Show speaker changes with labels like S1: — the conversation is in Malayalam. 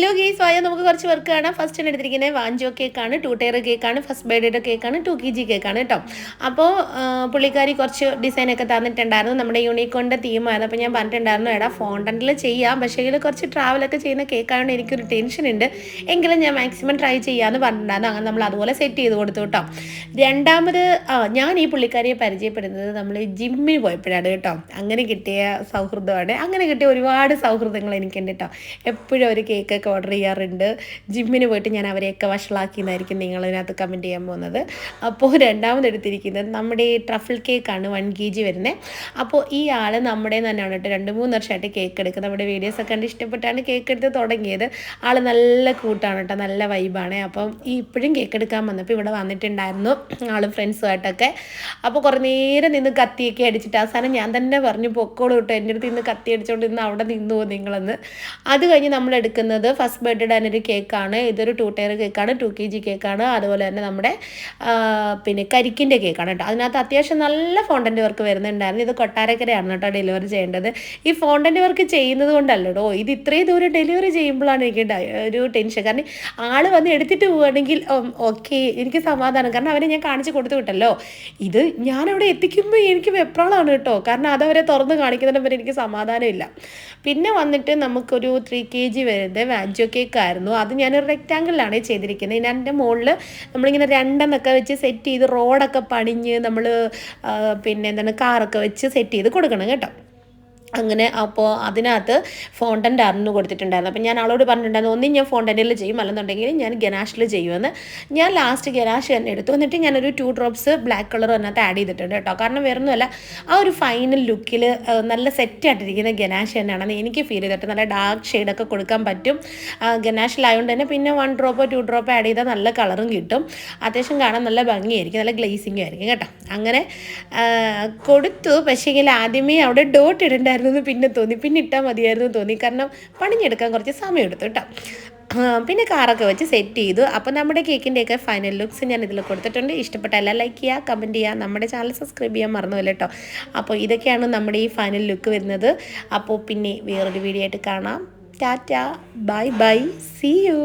S1: ഹലോ ഗീസ് വായ നമുക്ക് കുറച്ച് വർക്ക് കാണാം. ഫസ്റ്റ് ആണ് എടുത്തിരിക്കുന്നത് വാഞ്ചോ കേക്കാണ് ടു ടയർ കേക്കാണ് ഫസ്റ്റ് ബർത്ത്ഡേയുടെ കേക്കാണ് ടു കെ ജി കേക്കാണ് കേട്ടോ അപ്പോൾ പുള്ളിക്കാരി കുറച്ച് ഡിസൈനൊക്കെ തന്നിട്ടുണ്ടായിരുന്നു. നമ്മുടെ യൂണിക്കോണിന്റെ തീമായിരുന്നു അപ്പോൾ ഞാൻ പറഞ്ഞിട്ടുണ്ടായിരുന്നു എടാ ഫോണ്ടന്റിൽ ചെയ്യാം. പക്ഷേ ഇതിൽ കുറച്ച് ട്രാവലൊക്കെ ചെയ്യുന്ന കേക്കായതുകൊണ്ട് എനിക്കൊരു ടെൻഷൻ ഉണ്ട്. എങ്കിലും ഞാൻ മാക്സിമം ട്രൈ ചെയ്യാമെന്ന് പറഞ്ഞിട്ടുണ്ടായിരുന്നു. അങ്ങനെ നമ്മൾ അതുപോലെ സെറ്റ് ചെയ്ത് കൊടുത്തു കേട്ടോ രണ്ടാമത് ഞാൻ ഈ പുള്ളിക്കാരിയെ പരിചയപ്പെടുന്നത് നമ്മൾ ജിമ്മിൽ പോയപ്പോഴാണ് കേട്ടോ അങ്ങനെ കിട്ടിയ സൗഹൃദമാണ്. അങ്ങനെ കിട്ടിയ ഒരുപാട് സൗഹൃദങ്ങൾ എനിക്കുണ്ട് കേട്ടോ എപ്പോഴും ഒരു കേക്കൊക്കെ ഓർഡർ ചെയ്യാറുണ്ട്. ജിമ്മിന് പോയിട്ട് ഞാൻ അവരെയൊക്കെ വഷളാക്കിയെന്നായിരിക്കും നിങ്ങൾ ഇതിനകത്ത് കമന്റ് ചെയ്യാൻ പോകുന്നത്. അപ്പോൾ രണ്ടാമത് നമ്മുടെ ഈ ട്രഫിൾ കേക്കാണ് വൺ കെ ജി വരുന്നത് അപ്പോൾ ഈ ആൾ നമ്മുടെ തന്നെയാണ് കേട്ടോ. രണ്ട് മൂന്ന് വർഷമായിട്ട് കേക്ക് എടുക്കുക നമ്മുടെ വീഡിയോസൊക്കെ കണ്ട് ഇഷ്ടപ്പെട്ടാണ് കേക്ക് എടുത്ത് തുടങ്ങിയത്. ആൾ നല്ല കൂട്ടാണ് കേട്ടോ. നല്ല വൈബാണ് അപ്പം ഈ ഇപ്പോഴും കേക്ക് എടുക്കാൻ വന്നപ്പോൾ ഇവിടെ വന്നിട്ടുണ്ടായിരുന്നു ആളും ഫ്രണ്ട്സുമായിട്ടൊക്കെ. അപ്പോൾ കുറേ നേരം നിന്ന് കത്തിയൊക്കെ അടിച്ചിട്ട് അവസാനം ഞാൻ തന്നെ പറഞ്ഞു പൊക്കോളൂ കേട്ടോ. എന്റെ അടുത്ത് ഇന്ന് കത്തി അടിച്ചുകൊണ്ട് ഇന്ന് അവിടെ നിന്നു പോകും നിങ്ങളെന്ന്. അത് കഴിഞ്ഞ് നമ്മൾ എടുക്കുന്നത് ഫസ്റ്റ് ബർത്ത്ഡേ ഒരു കേക്കാണ് ഇതൊരു ടു ടയർ കേക്കാണ് ടു കെ ജി കേക്കാണ് അതുപോലെ തന്നെ നമ്മുടെ പിന്നെ കരിക്കിന്റെ കേക്കാണ് കേട്ടോ. അതിനകത്ത് അത്യാവശ്യം നല്ല ഫോണ്ടന്റ് വർക്ക് വരുന്നുണ്ടായിരുന്നു. ഇത് കൊട്ടാരക്കരയാണ് കേട്ടോ ഡെലിവറി ചെയ്യേണ്ടത്. ഈ ഫോണ്ടന്റ് വർക്ക് ചെയ്യുന്നത് കൊണ്ടല്ലോ ഇത് ഇത്രയും ദൂരം ഡെലിവറി ചെയ്യുമ്പോഴാണ് എനിക്ക് ഒരു ടെൻഷൻ കാരണം ആൾ വന്ന് എടുത്തിട്ട് പോവുകയാണെങ്കിൽ ഓക്കെ എനിക്ക് സമാധാനം. കാരണം അവരെ ഞാൻ കാണിച്ച് കൊടുത്തു വിട്ടല്ലോ. ഇത് ഞാൻ അവിടെ എത്തിക്കുമ്പോൾ എനിക്ക് വെപ്രാളാണ് കേട്ടോ. കാരണം അതവരെ തുറന്ന് കാണിക്കുന്നതിന് എനിക്ക് സമാധാനമില്ല പിന്നെ വന്നിട്ട് നമുക്കൊരു ത്രീ കെ ജി വരുന്നത് വാഞ്ചോ കേക്ക് ആയിരുന്നു അത് ഞാനൊരു റെക്റ്റാങ്കിളിലാണ് ചെയ്തിരിക്കുന്നത്. ഞാൻ എന്റെ മുകളിൽ നമ്മളിങ്ങനെ രണ്ടെന്നൊക്കെ വെച്ച് സെറ്റ് ചെയ്ത് റോഡൊക്കെ പണിഞ്ഞ് നമ്മൾ പിന്നെ എന്താണ് കാറൊക്കെ വെച്ച് സെറ്റ് ചെയ്ത് കൊടുക്കണം കേട്ടോ. അങ്ങനെ അപ്പോൾ അതിനകത്ത് ഫോണ്ടന്റ് അറിഞ്ഞു കൊടുത്തിട്ടുണ്ടായിരുന്നു. അപ്പോൾ ഞാൻ ആളോട് പറഞ്ഞിട്ടുണ്ടായിരുന്നു ഒന്നും ഞാൻ ഫോണ്ടന്റിൽ ചെയ്യും അല്ലെന്നുണ്ടെങ്കിൽ ഞാൻ ഗനാഷിൽ ചെയ്യുമെന്ന്. ഞാൻ ലാസ്റ്റ് ഗനാഷ് തന്നെ എടുത്തു. എന്നിട്ട് ഞാനൊരു ടു ഡ്രോപ്സ് ബ്ലാക്ക് കളർ അതിനകത്ത് ആഡ് ചെയ്തിട്ടുണ്ട് കേട്ടോ. കാരണം വേറൊന്നുമല്ല ആ ഒരു ഫൈനൽ ലുക്കിൽ നല്ല സെറ്റ് ആയിട്ടിരിക്കുന്ന ഗനാഷ് തന്നെയാണെന്ന് എനിക്ക് ഫീൽ ചെയ്തിട്ട് നല്ല ഡാർക്ക് ഷെയ്ഡൊക്കെ കൊടുക്കാൻ പറ്റും. ഗനാഷിലായതുകൊണ്ട് തന്നെ പിന്നെ വൺ ഡ്രോപ്പോ ടു ഡ്രോപ്പോ ആഡ് ചെയ്താൽ നല്ല കളറും കിട്ടും. അത്യാവശ്യം കാണാൻ നല്ല ഭംഗിയായിരിക്കും നല്ല ഗ്ലേസിങ്ങും ആയിരിക്കും കേട്ടോ. അങ്ങനെ കൊടുത്തു. പക്ഷേങ്കിൽ ആദ്യമേ അവിടെ ഡോട്ട് ഇടണ്ടായിരുന്നു എന്ന് പിന്നെ തോന്നി. പിന്നെ ഇട്ടാൽ മതിയായിരുന്നു തോന്നി. കാരണം പണിഞ്ഞെടുക്കാൻ കുറച്ച് സമയം എടുത്തു കേട്ടോ പിന്നെ കാറൊക്കെ വെച്ച് സെറ്റ് ചെയ്തു. അപ്പോൾ നമ്മുടെ കേക്കിന്റെയൊക്കെ ഫൈനൽ ലുക്സ് ഞാൻ ഇതിൽ കൊടുത്തിട്ടുണ്ട്. ഇഷ്ടപ്പെട്ട എല്ലാം ലൈക്ക് ചെയ്യുക കമന്റ് ചെയ്യുക. നമ്മുടെ ചാനൽ സബ്സ്ക്രൈബ് ചെയ്യാൻ മറന്നുമില്ല കേട്ടോ അപ്പോൾ ഇതൊക്കെയാണ് നമ്മുടെ ഈ ഫൈനൽ ലുക്ക് വരുന്നത്. അപ്പോൾ പിന്നെ വേറൊരു വീഡിയോ ആയിട്ട് കാണാം. Tata. Bye bye see you